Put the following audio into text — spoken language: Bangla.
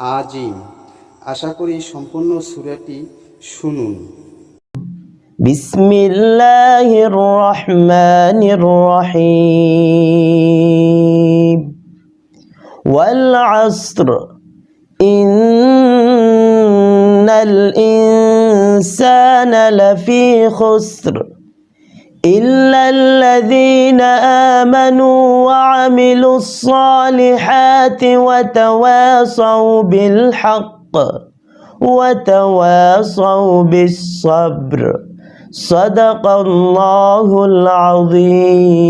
আজিম। আশা করি সম্পূর্ণ সুরাটি শুনুন। বিসমিল্লাহির রহমানির রহিম ওয়াল আসর ইন্নাল ইনসানা লাফি খুসর। إلا الذين آمنوا وعملوا الصالحات وتواصوا بالحق وتواصوا بالصبر صدق الله العظيم